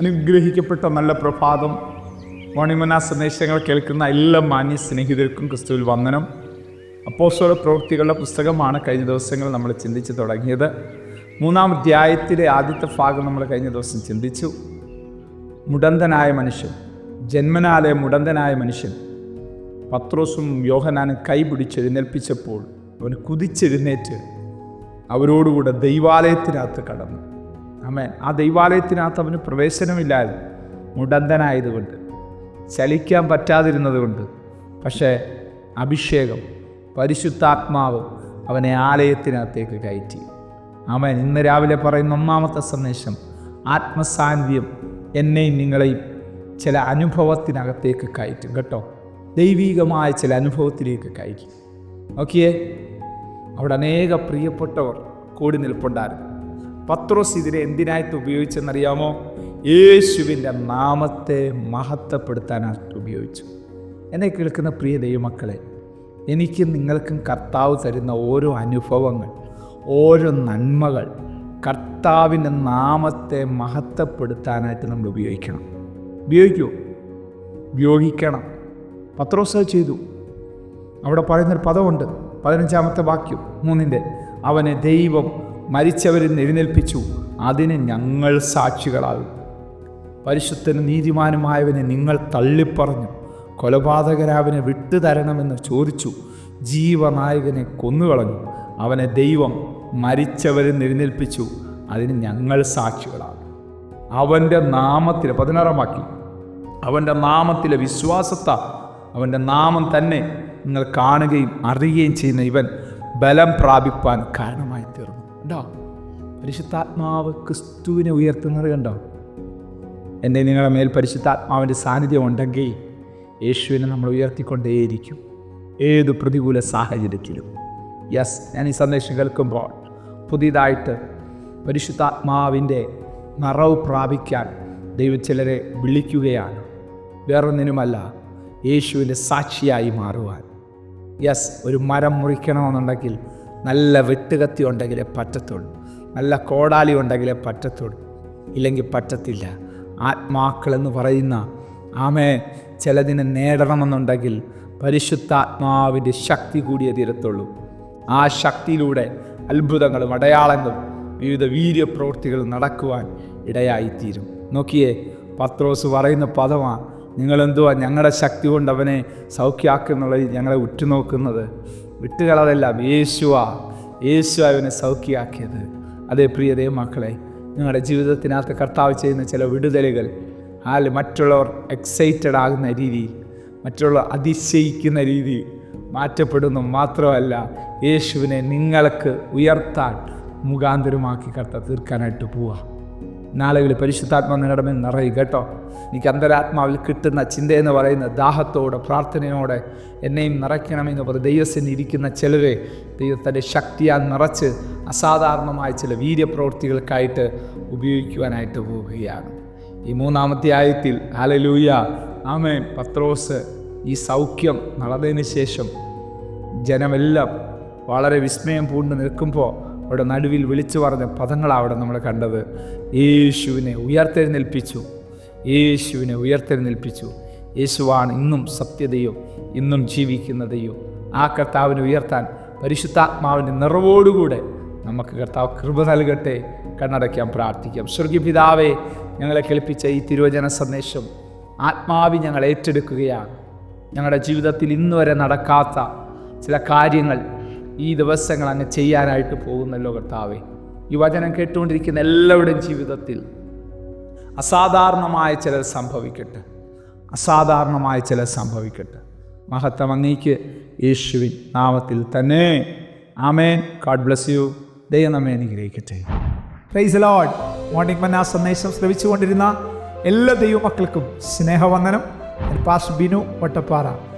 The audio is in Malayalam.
അനുഗ്രഹിക്കപ്പെട്ട നല്ല പ്രഭാതം. മോണിമന സന്ദേശങ്ങൾ കേൾക്കുന്ന എല്ലാ മാന്യ സ്നേഹിതർക്കും ക്രിസ്തുവിൽ വന്ദനം. അപ്പോസ്വല പ്രവൃത്തികളുടെ പുസ്തകമാണ് കഴിഞ്ഞ ദിവസങ്ങൾ നമ്മൾ ചിന്തിച്ചു തുടങ്ങിയത്. മൂന്നാം അധ്യായത്തിലെ ആദ്യത്തെ ഭാഗം നമ്മൾ കഴിഞ്ഞ ദിവസം ചിന്തിച്ചു. മുടന്തനായ മനുഷ്യൻ ജന്മനാലെ മുടന്തനായ മനുഷ്യൻ പത്രോസും യോഹനാനും കൈപിടിച്ച് എഴുന്നേൽപ്പിച്ചപ്പോൾ അവന് കുതിച്ചെഴുന്നേറ്റ് അവരോടുകൂടെ ദൈവാലയത്തിനകത്ത് കടന്നു. അമേൻ ആ ദൈവാലയത്തിനകത്ത് അവന് പ്രവേശനമില്ലായിരുന്നു. മുടന്തനായതുകൊണ്ട്. ചലിക്കാൻ പറ്റാതിരുന്നതുകൊണ്ട്. പക്ഷേ അഭിഷേകം പരിശുദ്ധാത്മാവ് അവനെ ആലയത്തിനകത്തേക്ക് കയറ്റി. അവൻ ഇന്ന് രാവിലെ പറയുന്ന ഒന്നാമത്തെ സന്ദേശം ആത്മസാന്നിധ്യം എന്നെയും നിങ്ങളെയും ചില അനുഭവത്തിനകത്തേക്ക് കയറ്റും കേട്ടോ. ദൈവീകമായ ചില അനുഭവത്തിലേക്ക് കയറ്റും. ഓക്കെ അവിടെ അനേക പ്രിയപ്പെട്ടവർ കൂടി നിൽപ്പുണ്ടായിരുന്നു. പത്രോസ് ഇതിനെ എന്തിനായിട്ട് ഉപയോഗിച്ചെന്നറിയാമോ? യേശുവിന്റെ നാമത്തെ മഹത്വപ്പെടുത്താനായിട്ട് ഉപയോഗിച്ചു. എന്നെ കേൾക്കുന്ന പ്രിയ ദൈവമക്കളെ എനിക്കും നിങ്ങൾക്കും കർത്താവ് തരുന്ന ഓരോ അനുഭവങ്ങൾ ഓരോ നന്മകൾ കർത്താവിന്റെ നാമത്തെ മഹത്വപ്പെടുത്താനായിട്ട് നമ്മൾ ഉപയോഗിക്കണം. ഉപയോഗിക്കൂ. ഉപയോഗിക്കണം. പത്രോസ് ചെയ്തു. അവിടെ പറയുന്നൊരു പദമുണ്ട്. പതിനഞ്ചാമത്തെ വാക്യം മൂന്നിന്റെ അവനെ ദൈവം മരിച്ചവരിൽ എഴുന്നേൽപ്പിച്ചു. അതിന് ഞങ്ങൾ സാക്ഷികളാകും പരിശുദ്ധനും നീതിമാനുമായവനെ നിങ്ങൾ തള്ളിപ്പറഞ്ഞു. കൊലപാതകരാവിനെ വിട്ടുതരണമെന്ന് ചോദിച്ചു. ജീവനായകനെ കൊന്നുകളഞ്ഞു. അവനെ ദൈവം മരിച്ചവരിൽ എഴുന്നേൽപ്പിച്ചു. അതിന് ഞങ്ങൾ സാക്ഷികളാകും അവന്റെ നാമത്തിൽ പതിനാറാം വാക്യം അവന്റെ നാമത്തിലെ വിശ്വാസത്ത. അവന്റെ നാമം തന്നെ നിങ്ങൾ കാണുകയും അറിയുകയും ചെയ്യുന്ന ഇവൻ ബലം പ്രാപിപ്പാൻ കാരണമായി തീർന്നു കണ്ടോ പരിശുദ്ധാത്മാവ് ക്രിസ്തുവിനെ ഉയർത്തുന്നത് കണ്ടോ? എന്റെ നിങ്ങളുടെ മേൽ പരിശുദ്ധാത്മാവിന്റെ സാന്നിധ്യം ഉണ്ടെങ്കിൽ യേശുവിനെ നമ്മൾ ഉയർത്തിക്കൊണ്ടേയിരിക്കും. ഏത് പ്രതികൂല സാഹചര്യത്തിലും. യെസ് ഞാൻ ഈ സന്ദേശം കേൾക്കുമ്പോൾ പുതിയതായിട്ട് പരിശുദ്ധാത്മാവിന്റെ നിറവ് പ്രാപിക്കാൻ ദൈവം ചിലരെ വിളിക്കുകയാണ്. വേറൊന്നിനുമല്ല യേശുവിന്റെ സാക്ഷിയായി മാറുവാൻ. യെസ് ഒരു മരം മുറിക്കണമെന്നുണ്ടെങ്കിൽ നല്ല വെട്ടുകത്തി ഉണ്ടെങ്കിലേ പറ്റത്തുള്ളൂ. നല്ല കോടാലി ഉണ്ടെങ്കിലേ പറ്റത്തുള്ളൂ. ഇല്ലെങ്കിൽ പറ്റത്തില്ല. ആത്മാക്കളെന്ന് പറയുന്ന ആമേ ചിലതിനെ നേടണമെന്നുണ്ടെങ്കിൽ പരിശുദ്ധാത്മാവിന്റെ ശക്തി കൂടിയേ തീരത്തുള്ളൂ. ആ ശക്തിയിലൂടെ അത്ഭുതങ്ങളും അടയാളങ്ങളും വിവിധ വീര്യപ്രവൃത്തികളും നടക്കുവാൻ ഇടയായിത്തീരും. നോക്കിയേ പത്രോസ് പറയുന്ന പദമാണ് നിങ്ങളെന്തുവാ ഞങ്ങളുടെ ശക്തി കൊണ്ട് അവനെ സൗഖ്യമാക്കുന്നുള്ള ഞങ്ങളെ ഉറ്റുനോക്കുന്നത്? വിട്ടുകളതെല്ലാം യേശുവ യേശു അവനെ സൗഖ്യമാക്കിയത് അതേ പ്രിയതേ മക്കളെ നിങ്ങളുടെ ജീവിതത്തിനകത്ത് കർത്താവ് ചെയ്യുന്ന ചില വിടുതലുകൾ ആൽ മറ്റുള്ളവർ എക്സൈറ്റഡ് ആകുന്ന രീതിയിൽ മറ്റുള്ളവർ അതിശയിക്കുന്ന രീതി മാറ്റപ്പെടുന്നു മാത്രമല്ല യേശുവിനെ നിങ്ങൾക്ക് ഉയർത്താൻ മുഖാന്തരമാക്കി കർത്ത തീർക്കാനായിട്ട് പോവാം നാളുകളിൽ പരിശുദ്ധാത്മ മേൽ നിറയും കേട്ടോ. എനിക്ക് അന്തരാത്മാവിൽ കിട്ടുന്ന ചിന്തയെന്ന് പറയുന്ന ദാഹത്തോടെ പ്രാർത്ഥനയോടെ എന്നെയും നിറയ്ക്കണമെന്ന് പറഞ്ഞ് ദൈവത്തിന് ഇരിക്കുന്ന ചിലരെ ദൈവത്തിന്റെ ശക്തിയാൽ നിറച്ച് അസാധാരണമായ ചില വീര്യപ്രവൃത്തികൾക്കായിട്ട് ഉപയോഗിക്കുവാനായിട്ട് പോവുകയാണ്. ഈ മൂന്നാമത്തെ ആയത്തിൽ ഹാലലൂയ ആമേ പത്രോസ് ഈ സൗഖ്യം നടന്നതിന് ശേഷം ജനമെല്ലാം വളരെ വിസ്മയം പൂണ്ട് നിൽക്കുമ്പോൾ അവിടെ നടുവിൽ വിളിച്ചു പറഞ്ഞ പദങ്ങളാണ് അവിടെ നമ്മൾ കണ്ടത്. യേശുവിനെ ഉയർത്തെഴുന്നേൽപ്പിച്ചു. യേശുവിനെ ഉയർത്തെഴുന്നേൽപ്പിച്ചു. യേശുവാണ് ഇന്നും സത്യതയും ഇന്നും ജീവിക്കുന്നതയും ആ കർത്താവിനെ ഉയർത്താൻ പരിശുദ്ധാത്മാവിന്റെ നിറവോടുകൂടെ നമുക്ക് കർത്താവ് കൃപ നൽകട്ടെ കണ്ണടയ്ക്കാൻ പ്രാർത്ഥിക്കാം. സ്വർഗിപിതാവെ ഞങ്ങളെ കേൾപ്പിച്ച ഈ തിരുവചന സന്ദേശം ആത്മാവി ഞങ്ങൾ ഏറ്റെടുക്കുകയാണ്. ഞങ്ങളുടെ ജീവിതത്തിൽ ഇന്നുവരെ നടക്കാത്ത ചില കാര്യങ്ങൾ ഈ ദിവസങ്ങൾ അങ്ങ് ചെയ്യാനായിട്ട് പോകുന്നല്ലോ കർത്താവെ. ഈ വചനം കേട്ടുകൊണ്ടിരിക്കുന്ന എല്ലാവരുടെയും ജീവിതത്തിൽ അസാധാരണമായ ചിലർ സംഭവിക്കട്ടെ. അസാധാരണമായ ചിലർ സംഭവിക്കട്ടെ. മഹത്വം അങ്ങേക്ക് യേശുവിൻ നാമത്തിൽ തന്നെ. ആമേൻ. ഗാഡ് ബ്ലസ് യു ദൈവം നമ്മെ അനുഗ്രഹിക്കട്ടെ. പ്രൈസ് ലോഡ് മോർണിംഗ് മന്ന സന്ദേശം ശ്രമിച്ചുകൊണ്ടിരുന്ന എല്ലാ ദൈവമക്കൾക്കും സ്നേഹവന്ദനം. പാസ് ബിനു വട്ടപ്പാറ.